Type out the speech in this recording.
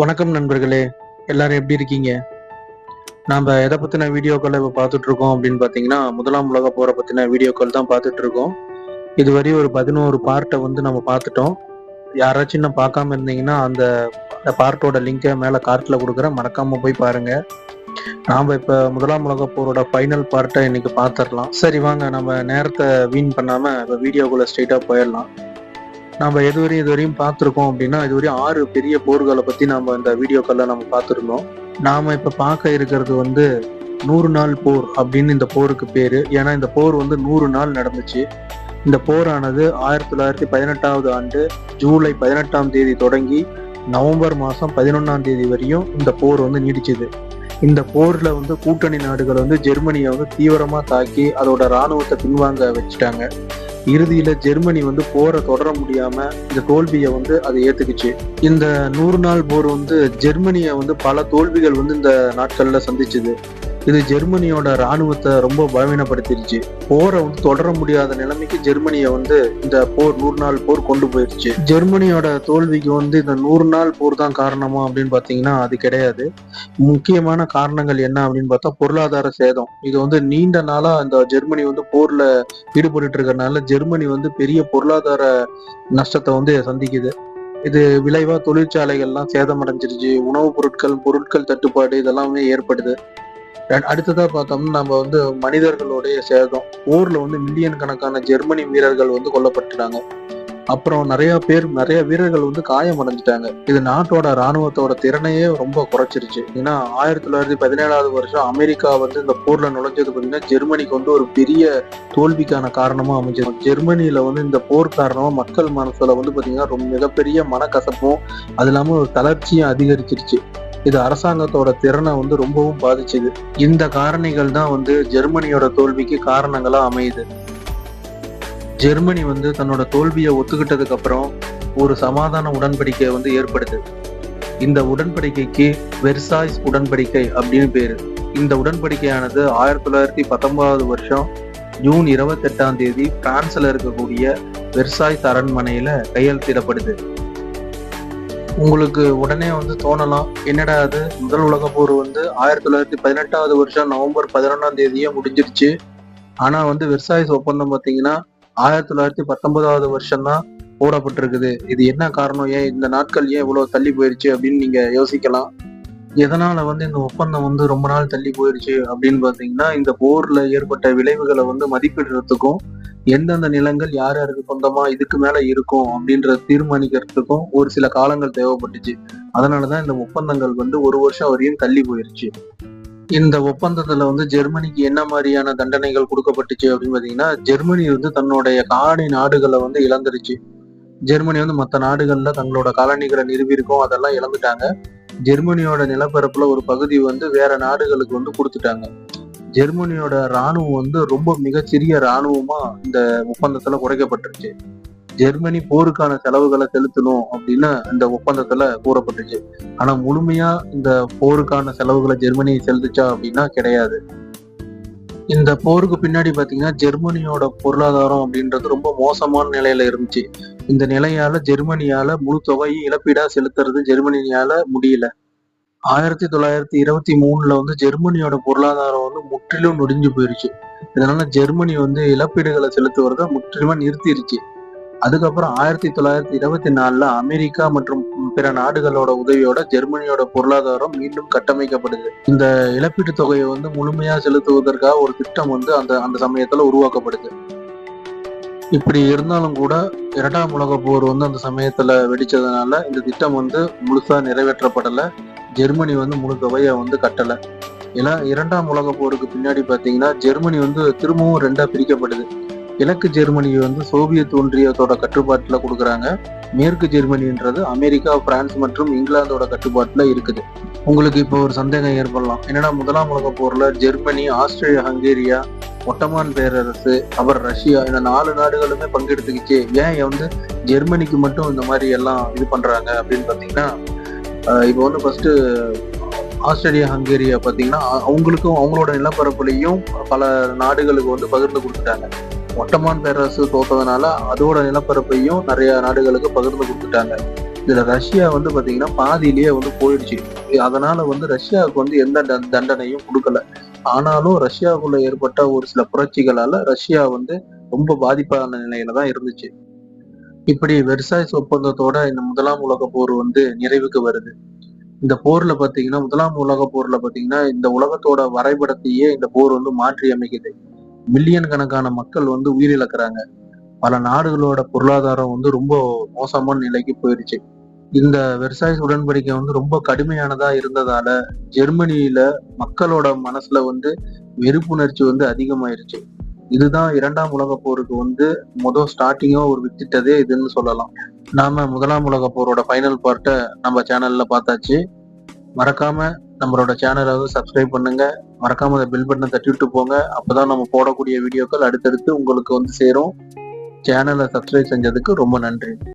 வணக்கம் நண்பர்களே எல்லாரும் எப்படி இருக்கீங்க? நாம எதை பத்தின வீடியோக்களை இப்போ பார்த்துட்டு இருக்கோம் அப்படின்னு பார்த்தீங்கன்னா முதலாம் உலக போரை பத்தின வீடியோக்கள் தான் பார்த்துட்டு இருக்கோம் இதுவரை ஒரு பதினோரு பார்ட்டை வந்து நம்ம பார்த்துட்டோம். யாராச்சும் இன்னும் பார்க்காம இருந்தீங்கன்னா அந்த அந்த பார்ட்டோட லிங்கை மேலே கார்ட்டில் கொடுக்குறேன். மறக்காம போய் பாருங்க. நாம இப்ப முதலாம் உலக போரோட ஃபைனல் பார்ட்டை இன்னைக்கு பார்த்துடலாம். சரி வாங்க. நம்ம நேரத்தை வீண் பண்ணாம இப்போ வீடியோக்குள்ள ஸ்ட்ரெயிட்டா போயிடலாம். நம்ம எதுவரையும் இதுவரையும் பார்த்துருக்கோம் அப்படின்னா இதுவரையும் ஆறு பெரிய போர்களை பற்றி நம்ம இந்த வீடியோக்கள்ல நம்ம பார்த்துருந்தோம். நாம் இப்போ பார்க்க இருக்கிறது வந்து நூறு நாள் போர் அப்படின்னு இந்த போருக்கு பேர். ஏன்னா இந்த போர் வந்து நூறு நாள் நடந்துச்சு. இந்த போரானது ஆயிரத்தி தொள்ளாயிரத்தி பதினெட்டாவது ஆண்டு ஜூலை பதினெட்டாம் தேதி தொடங்கி நவம்பர் மாதம் பதினொன்றாம் தேதி வரையும் இந்த போர் வந்து நீடிச்சுது. இந்த போரில் வந்து கூட்டணி நாடுகள் வந்து ஜெர்மனியை வந்து தீவிரமாக தாக்கி அதோட ராணுவத்தை பின்வாங்க வச்சுட்டாங்க. இறுதியில ஜெர்மனி வந்து போரை தொடர முடியாம இந்த தோல்வியை வந்து அதை ஏத்துக்குச்சு. இந்த நூறு நாள் போர் வந்து ஜெர்மனிய வந்து பல தோல்விகள் வந்து இந்த நாட்கள்ல சந்திச்சுது. இது ஜெர்மனியோட ராணுவத்தை ரொம்ப பலவீனப்படுத்திருச்சு. போரை வந்து தொடர முடியாத நிலைமைக்கு ஜெர்மனியை வந்து இந்த போர் நூறு நாள் போர் கொண்டு போயிருச்சு. ஜெர்மனியோட தோல்விக்கு வந்து இந்த நூறு நாள் போர் தான் காரணமா அப்படின்னு பாத்தீங்கன்னா அது கிடையாது. முக்கியமான காரணங்கள் என்ன அப்படின்னு பார்த்தா பொருளாதார சேதம். இது வந்து நீண்ட நாளா இந்த ஜெர்மனி வந்து போர்ல ஈடுபட்டு இருக்கிறதுனால ஜெர்மனி வந்து பெரிய பொருளாதார நஷ்டத்தை வந்து சந்திக்குது. இது விளைவா தொழிற்சாலைகள்லாம் சேதமடைஞ்சிருச்சு. உணவுப் பொருட்கள் பொருட்கள் தட்டுப்பாடு இதெல்லாமே ஏற்படுது. அடுத்ததா பார்த்தோம்னா நம்ம வந்து மனிதர்களுடைய சேதம். போர்ல வந்து மில்லியன் கணக்கான ஜெர்மனி வீரர்கள் வந்து கொல்லப்பட்டுட்டாங்க. அப்புறம் நிறைய பேர் நிறைய வீரர்கள் வந்து காயம் அடைஞ்சிட்டாங்க இது நாட்டோட ராணுவத்தோட திறனையே ரொம்ப குறைச்சிருச்சு. ஏன்னா ஆயிரத்தி தொள்ளாயிரத்தி பதினேழாவது வருஷம் அமெரிக்கா வந்து இந்த போர்ல நுழைஞ்சது பார்த்தீங்கன்னா ஜெர்மனிக்கு வந்து ஒரு பெரிய தோல்விக்கான காரணமா அமைஞ்சது. ஜெர்மனியில வந்து இந்த போர் காரணமா மக்கள் மனசுல வந்து பாத்தீங்கன்னா ரொம்ப மிகப்பெரிய மனக்கசப்பும் அது இல்லாம ஒரு தளர்ச்சியும் அதிகரிச்சிருச்சு. இது அரசாங்கத்தோட திறனை வந்து ரொம்பவும் பாதிச்சுது. இந்த காரணிகள் தான் வந்து ஜெர்மனியோட தோல்விக்கு காரணங்களா அமையுது. ஜெர்மனி வந்து தன்னோட தோல்வியை ஒத்துக்கிட்டதுக்கு அப்புறம் ஒரு சமாதான உடன்படிக்கை வந்து ஏற்படுது. இந்த உடன்படிக்கைக்கு வெர்சாய்ஸ் உடன்படிக்கை அப்படின்னு பேரு. இந்த உடன்படிக்கையானது ஆயிரத்தி தொள்ளாயிரத்தி பத்தொன்பதாவது வருஷம் ஜூன் இருபத்தெட்டாம் தேதி பிரான்ஸ்ல இருக்கக்கூடிய வெர்சாய்ஸ் அரண்மனையில கையெழுத்திடப்படுது. உங்களுக்கு உடனே வந்து தோணலாம். என்னடா அது? முதல் உலக போர் வந்து ஆயிரத்தி தொள்ளாயிரத்தி பதினெட்டாவது வருஷம் நவம்பர் பதினொன்றாம் தேதியே முடிஞ்சிருச்சு. ஆனா வந்து வெர்சாய்ஸ் ஒப்பந்தம் பாத்தீங்கன்னா ஆயிரத்தி தொள்ளாயிரத்தி பத்தொன்பதாவது வருஷம் தான் போடப்பட்டிருக்குது. இது என்ன காரணம்? ஏன் இந்த நாட்கள் ஏன் இவ்வளவு தள்ளி போயிருச்சு அப்படின்னு நீங்க யோசிக்கலாம். எதனால வந்து இந்த ஒப்பந்தம் வந்து ரொம்ப நாள் தள்ளி போயிருச்சு அப்படின்னு பாத்தீங்கன்னா இந்த போர்ல ஏற்பட்ட விளைவுகளை வந்து மதிப்பிடுறதுக்கும் எந்தெந்த நிலங்கள் யார் யாருக்கு சொந்தமா இதுக்கு மேல இருக்கும் அப்படின்ற தீர்மானிக்கிறதுக்கும் ஒரு சில காலங்கள் தேவைப்பட்டுச்சு. அதனாலதான் இந்த ஒப்பந்தங்கள் வந்து ஒரு வருஷம் வரையும் தள்ளி போயிருச்சு. இந்த ஒப்பந்தத்துல வந்து ஜெர்மனிக்கு என்ன மாதிரியான தண்டனைகள் கொடுக்கப்பட்டுச்சு அப்படின்னு பாத்தீங்கன்னா ஜெர்மனி வந்து தன்னுடைய காணி நாடுகளை வந்து இழந்துருச்சு. ஜெர்மனி வந்து மற்ற நாடுகள்ல தங்களோட காலனிகளை நிறுவியிருக்கோம் அதெல்லாம் இழந்துட்டாங்க. ஜெர்மனியோட நிலப்பரப்புல ஒரு பகுதி வந்து வேற நாடுகளுக்கு வந்து கொடுத்துட்டாங்க. ஜெர்மனியோட ராணுவம் வந்து ரொம்ப மிகச்சிறிய ராணுவமா இந்த ஒப்பந்தத்துல குறைக்கப்பட்டுருச்சு. ஜெர்மனி போருக்கான செலவுகளை செலுத்தணும் அப்படின்னு இந்த ஒப்பந்தத்துல கூறப்பட்டுச்சு. ஆனா முழுமையா இந்த போருக்கான செலவுகளை ஜெர்மனி செலுத்துச்சா அப்படின்னா கிடையாது. இந்த போருக்கு பின்னாடி பாத்தீங்கன்னா ஜெர்மனியோட பொருளாதாரம் அப்படின்றது ரொம்ப மோசமான நிலையில இருந்துச்சு. இந்த நிலையால ஜெர்மனியால முழு தொகையை இழப்பீடா செலுத்துறது ஜெர்மனியால முடியல. ஆயிரத்தி தொள்ளாயிரத்தி இருபத்தி மூணுல வந்து ஜெர்மனியோட பொருளாதாரம் வந்து முற்றிலும் நொடிஞ்சு போயிருச்சு. இதனால ஜெர்மனி வந்து இழப்பீடுகளை செலுத்துவதை முற்றிலுமா நிறுத்திருச்சு. அதுக்கப்புறம் ஆயிரத்தி தொள்ளாயிரத்தி இருபத்தி நாலுல அமெரிக்கா மற்றும் பிற நாடுகளோட உதவியோட ஜெர்மனியோட பொருளாதாரம் மீண்டும் கட்டமைக்கப்படுது. இந்த இழப்பீட்டு தொகையை வந்து முழுமையா செலுத்துவதற்காக ஒரு திட்டம் வந்து அந்த அந்த சமயத்துல உருவாக்கப்படுது. இப்படி இருந்தாலும் கூட இரண்டாம் உலக போர் வந்து அந்த சமயத்துல வெடிச்சதுனால இந்த திட்டம் வந்து முழுசா நிறைவேற்றப்படல. ஜெர்மனி வந்து முழு தொகையை வந்து கட்டல. ஏன்னா இரண்டாம் உலக போருக்கு பின்னாடி பாத்தீங்கன்னா ஜெர்மனி வந்து திரும்பவும் ரெண்டா பிரிக்கப்படுது. கிழக்கு ஜெர்மனி வந்து சோவியத் ஒன்றியத்தோட கட்டுப்பாட்டில் கொடுக்குறாங்க. மேற்கு ஜெர்மனின்றது அமெரிக்கா பிரான்ஸ் மற்றும் இங்கிலாந்தோட கட்டுப்பாட்டில் இருக்குது. உங்களுக்கு இப்போ ஒரு சந்தேகம் ஏற்படலாம். என்னன்னா முதலாம் உலக போரில் ஜெர்மனி ஆஸ்திரேலியா ஹங்கேரியா ஒட்டமான் பேரரசு அப்புறம் ரஷ்யா இந்த நாலு நாடுகளுமே பங்கெடுத்துக்கிச்சு. ஏன் வந்து ஜெர்மனிக்கு மட்டும் இந்த மாதிரி எல்லாம் இது பண்ணுறாங்க அப்படின்னு பார்த்தீங்கன்னா இப்போ வந்து ஃபர்ஸ்ட் ஆஸ்திரேலியா ஹங்கேரியா பார்த்தீங்கன்னா அவங்களுக்கும் அவங்களோட நிலப்பரப்புலையும் பல நாடுகளுக்கு வந்து பகிர்ந்து கொடுத்துட்டாங்க. ஒட்டமான் பேரரசு தோத்ததுனால அதோட நிலப்பரப்பையும் நிறைய நாடுகளுக்கு பகிர்ந்து கொடுத்துட்டாங்க. இதுல ரஷ்யா வந்து பாத்தீங்கன்னா பாதியிலேயே வந்து போயிடுச்சு. அதனால வந்து ரஷ்யாவுக்கு வந்து எந்த தண்டனையும் கொடுக்கல. ஆனாலும் ரஷ்யாவுக்குள்ள ஏற்பட்ட ஒரு சில புரட்சிகளால ரஷ்யா வந்து ரொம்ப பாதிப்பான நிலையில தான் இருந்துச்சு. இப்படி வெர்சாய்ஸ் ஒப்பந்தத்தோட இந்த முதலாம் உலக போர் வந்து நிறைவுக்கு வருது. இந்த போர்ல பாத்தீங்கன்னா முதலாம் உலக போர்ல பாத்தீங்கன்னா இந்த உலகத்தோட வரைபடத்தையே இந்த போர் வந்து மாற்றி அமைக்குது. மில்லியன் கணக்கான மக்கள் வந்து உயிரிழக்கிறாங்க. பல நாடுகளோட பொருளாதாரம் வந்து ரொம்ப மோசமான நிலைக்கு போயிடுச்சு இந்த வெர்சாய்ஸ் உடன்படிக்கை வந்து ரொம்ப கடுமையானதா இருந்ததால ஜெர்மனியில மக்களோட மனசுல வந்து வெறுப்புணர்ச்சி வந்து அதிகமாயிருச்சு. இதுதான் இரண்டாம் உலக போருக்கு வந்து முதல் ஸ்டார்டிங்கா ஒரு வித்திட்டதே இதுன்னு சொல்லலாம். நாம முதலாம் உலக போரோட ஃபைனல் பார்ட்டை நம்ம சேனல்ல பார்த்தாச்சு. மறக்காம நம்மளோட சேனலை வந்து சப்ஸ்கிரைப் பண்ணுங்க. மறக்காம அந்த பெல் பட்டனை தட்டி விட்டு போங்க. அப்பதான் நம்ம போடக்கூடிய வீடியோக்கள் அடுத்தடுத்து உங்களுக்கு வந்து சேரும். சேனலை சப்ஸ்கிரைப் செஞ்சதுக்கு ரொம்ப நன்றி.